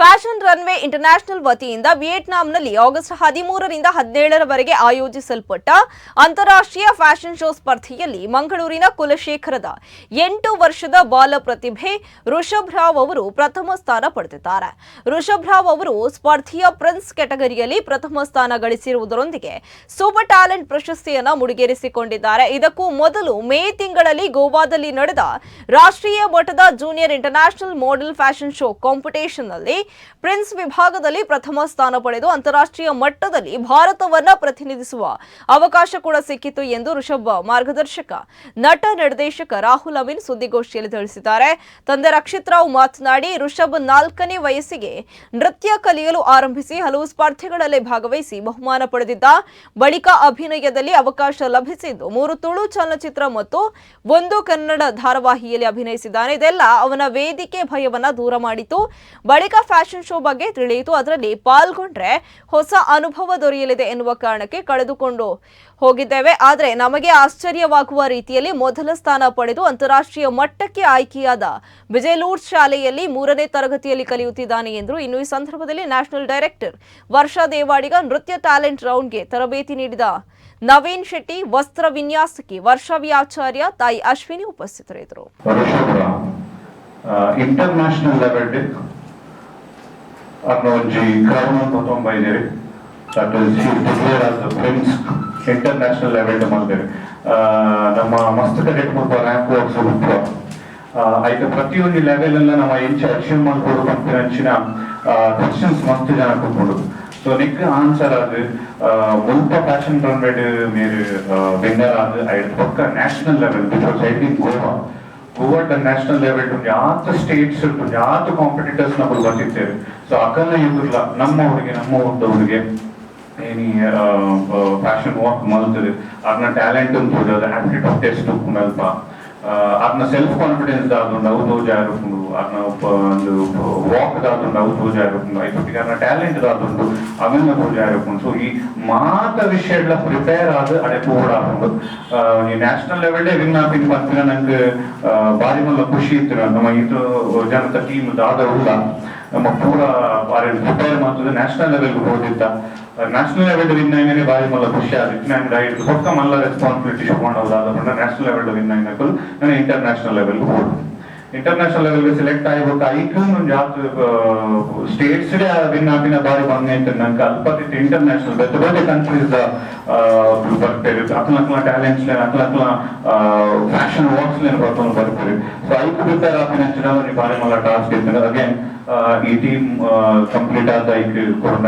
Fashion runway international ವತಿಯಿಂದ ವಿಯೆಟ್ನಾಂನಲ್ಲಿ August ಹದಿಮೂರರಿಂದ ಹದಿನೇಳರವರೆಗೆ ಆಯೋಜಿಸಲ್ಪಟ್ಟ ಅಂತಾರಾಷ್ಟ್ರೀಯ ಫ್ಯಾಷನ್ ಶೋ ಸ್ಪರ್ಧೆಯಲ್ಲಿ ಮಂಗಳೂರಿನ ಕುಲಶೇಖರದ ಎಂಟು ವರ್ಷದ ಬಾಲ ಪ್ರತಿಭೆ ಋಷಭ್ ರಾವ್ ಅವರು ಪ್ರಥಮ ಸ್ಥಾನ ಪಡೆದಿದ್ದಾರೆ. ಋಷಭ್ ರಾವ್ ಅವರು ಸ್ಪರ್ಧೆಯ ಪ್ರಿನ್ಸ್ ಕ್ಯಾಟಗರಿಯಲ್ಲಿ ಪ್ರಥಮ ಸ್ಥಾನ ಗಳಿಸಿರುವುದರೊಂದಿಗೆ ಸೂಪರ್ ಟ್ಯಾಲೆಂಟ್ ಪ್ರಶಸ್ತಿಯನ್ನು ಮುಡಿಗೇರಿಸಿಕೊಂಡಿದ್ದಾರೆ. ಇದಕ್ಕೂ ಮೊದಲು ಮೇ ತಿಂಗಳಲ್ಲಿ ಗೋವಾದಲ್ಲಿ ನಡೆದ ರಾಷ್ಟ್ರೀಯ ಮಟ್ಟದ junior international model fashion show ಕಾಂಪಿಟೇಷನ್ನಲ್ಲಿ prince ವಿಭಾಗದಲ್ಲಿ ಪ್ರಥಮ ಸ್ಥಾನ ಪಡೆದು ಅಂತಾರಾಷ್ಟ್ರೀಯ ಮಟ್ಟದಲ್ಲಿ ಭಾರತವನ್ನ ಪ್ರತಿನಿಧಿಸುವ ಅವಕಾಶ ಕೂಡ ಸಿಕ್ಕಿತು ಎಂದು ಋಷಭ್ ಮಾರ್ಗದರ್ಶಕ, ನಟ, ನಿರ್ದೇಶಕ ರಾಹುಲ್ ಅವಿನ್ ಸುದ್ದಿಗೋಷ್ಠಿಯಲ್ಲಿ ತಿಳಿಸಿದ್ದಾರೆ. ತಂದೆ ರಕ್ಷಿತ್ ರಾವ್ ಮಾತನಾಡಿ ಋಷಭ್ ನಾಲ್ಕನೇ ವಯಸ್ಸಿಗೆ ನೃತ್ಯ ಕಲಿಯಲು ಆರಂಭಿಸಿ ಹಲವು ಸ್ಪರ್ಧೆಗಳಲ್ಲಿ ಭಾಗವಹಿಸಿ ಬಹುಮಾನ ಪಡೆದಿದ್ದ. ಬಳಿಕ ಅಭಿನಯದಲ್ಲಿ ಅವಕಾಶ ಲಭಿಸಿದ್ದು ಮೂರು ತುಳು ಚಲನಚಿತ್ರ ಮತ್ತು ಒಂದು ಕನ್ನಡ ಧಾರಾವಾಹಿಯಲ್ಲಿ ಅಭಿನಯಿಸಿದ್ದಾನೆ. ಇದೆಲ್ಲ ಅವನ ವೇದಿಕೆ ಭಯವನ್ನ ದೂರ ಮಾಡಿತು. ಬಳಿಕ ಫ್ಯಾಷನ್ ಶೋ ಬಗ್ಗೆ ತಿಳಿಯಿತು. ಅದರಲ್ಲಿ ಪಾಲ್ಗೊಂಡ್ರೆ ಹೊಸ ಅನುಭವ ದೊರೆಯಲಿದೆ ಎನ್ನುವ ಕಾರಣಕ್ಕೆ ಕಳೆದುಕೊಂಡು ಹೋಗಿದ್ದೇವೆ. ಆದರೆ ನಮಗೆ ಆಶ್ಚರ್ಯವಾಗುವ ರೀತಿಯಲ್ಲಿ ಮೊದಲ ಸ್ಥಾನ ಪಡೆದು ಅಂತಾರಾಷ್ಟ್ರೀಯ ಮಟ್ಟಕ್ಕೆ ಆಯ್ಕೆಯಾದ ವಿಜಯಲೂರ್ ಶಾಲೆಯಲ್ಲಿ ಮೂರನೇ ತರಗತಿಯಲ್ಲಿ ಕಲಿಯುತ್ತಿದ್ದಾನೆ ಎಂದರು ಇನ್ನು ಈ ಸಂದರ್ಭದಲ್ಲಿ ನ್ಯಾಷನಲ್ ಡೈರೆಕ್ಟರ್ ವರ್ಷಾ ದೇವಾಡಿಗ ನೃತ್ಯ ಟ್ಯಾಲೆಂಟ್ ರೌಂಡ್ಗೆ ತರಬೇತಿ ನೀಡಿದ ನವೀನ್ ಶೆಟ್ಟಿ, ವಸ್ತ್ರ ವಿನ್ಯಾಸಕಿ ವರ್ಷವಿ ಆಚಾರ್ಯ, ತಾಯಿ ಅಶ್ವಿನಿ ಉಪಸ್ಥಿತರಿದ್ದರು. ಇಂಟರ್ನ್ಯಾಷನಲ್ ಲೆವೆಲ್ ಅನ್ನೋ ಒಂಜಿ ಕ್ರೌನ್ ಅಂತ ತೊಂಬೈದೇರಿ that is declare as the prince international level ಮಲ್ದೇರಿ ನಮ್ಮ ಮಸ್ತ್ ಕಡೆಟ್ ಮುಲ್ಪ ರ್ಯಾಂಕ್ ವರ್ಕ್ಸ್ ಮುಲ್ಪ ಐತೆ ಪ್ರತಿಯೊಂದು ಲೆವೆಲ್ ಎಲ್ಲ ನಮ್ಮ ಎಂಚ ಅಚೀವ್ ಮಾಡ್ಬೋದು ಅಂತ ಅಂಚಿನ ಕ್ವಶನ್ಸ್ ಮಸ್ತ್ ಜನ ಕೂತ್ಕೊಂಡು ಸೊ ನಿಕ್ ಆನ್ಸರ್ ಅದು ಮುಲ್ಪ ಫ್ಯಾಷನ್ ರನ್ವೇಡ್ మీరు ವಿನ್ನರ್ ಅದು ಐದು ಪಕ್ಕ national level because I think Goa Goa national level ಯಾತ ಸ್ಟೇಟ್ಸ್ ಯಾತ ಕಾಂಪಿಟೇಟರ್ಸ್ ನಾವು ಬಂದಿದ್ದೇವೆ ಸೊ ಅಕ್ಕನ ನಮ್ಮ ಹುಡುಗಿ, ನಮ್ಮ ಊರ್ದವ್ರಿಗೆ ಏನಿ ಫ್ಯಾಷನ್ ವಾಕ್ ಮಲ್ತದೆ. ಅದನ್ನ ಟ್ಯಾಲೆಂಟ್ ಅಂತ ಅದು ಆಪ್ಟಿಟ್ಯೂಡ್ ಟೆಸ್ಟ್ ಮಲ್ಪ. ಅದನ್ನ ಸೆಲ್ಫ್ ಕಾನ್ಫಿಡೆನ್ಸ್ ದಾದು ನಾವು ತೋಜ ಇರಕೊಂಡು ಅದನ್ನ ಒಂದು ವಾಕ್ ದಾದು ನಾವು ತೋಜ ಇರಕೊಂಡು ಐದೊಟ್ಟಿಗೆ ಅದನ್ನ ಟ್ಯಾಲೆಂಟ್ ದಾದುಂಡು ಅವೆಲ್ಲ ತೋಜ ಇರಕೊಂಡು ಸೊ ಈ ಮಾತ ವಿಷಯಗಳ ಪ್ರಿಪೇರ್ ಆದ ಅಡೆ ಆಗ್ಬೋದು ಈ ನ್ಯಾಷನಲ್ ಲೆವೆಲ್ ವಿನ್ ಆಪಿನ ಬಂತಿನ ನಂಗೆ ಬಾರಿ ಮಲ್ಲ ಖುಷಿ ಇತ್ತು. ನಮ್ಮ ಇದು, ಜನತ ಟೀಮ್ ದಾದ ಉಲ್ಲ ನಮ್ಮ ಪೂರ ಬಾರಿ ಪ್ರಿಪೇರ್ ಮಾಡ್ತದೆ ನ್ಯಾಷನಲ್ ಲೆವೆಲ್ ಹೋಗಿದ್ದ. ನ್ಯಾಷನಲ್ ಲೆವೆಲ್ ವಿನ್ ಆಯ್ನೇ ಬಾರಿ ಮಲ್ಲ ಖುಷಿ. ಆಗಿತ್ತು ನಾನು ಐದು ಪಕ್ಕ ಮಲ್ಲ ರೆಸ್ಪಾನ್ಸಿಬಿಲಿಟಿ ಶುಕೊಂಡವ್ರು ನ್ಯಾಷನಲ್ ಲೆವೆಲ್ ವಿನ್ ಆಯ್ನಕ್ಕೂ ನಾನು ಇಂಟರ್ನ್ಯಾಷನಲ್ ಲೆವೆಲ್ ಹೋದ್ ಇಂಟರ್ನ್ಯಾಷನಲ್ ಲೆವೆಲ್ಗೆ ಸೆಲೆಕ್ಟ್ ಆಗಿಬೇಕು ಐದು ಜಾತ್ ಸ್ಟೇಟ್ಸ್ ಭಿನ್ನ ಭಿನ್ನ ಬಾರಿ ಬಂಗ ಅಂತ ನಂಗೆ ಅಲ್ಪತ್ತಿತ್ತು ಇಂಟರ್ನ್ಯಾಷನಲ್ ಬೇರೆ ಬೇರೆ ಕಂಟ್ರೀಸ್ ಬರ್ತಾರೆ. ಅಕ್ಲ ಅಕ್ಲ ಟ್ಯಾಲೆಂಟ್ಸ್ ಅಕ್ಲ ಅಕ್ಲ ಫ್ಯಾಷನ್ ವರ್ಕ್ಸ್ ಬರ್ಕೊಂಡು ಬರ್ತಾರೆ. ಸೊ ಐಕ್ಯೂ ಪ್ರಿಪೇರ್ ಆಪಿನ ಚುನಾವಣೆ ಬಾರಿ ಮಲ್ಲ ಟಾಸ್ಕ್ ಇತ್ತು. ಅಗೇನ್ ಈ ಟೀಮ್ ಕಂಪ್ಲೀಟ್ ಆದ ಐಕ್ಯೂ ಕೊರೋನಾ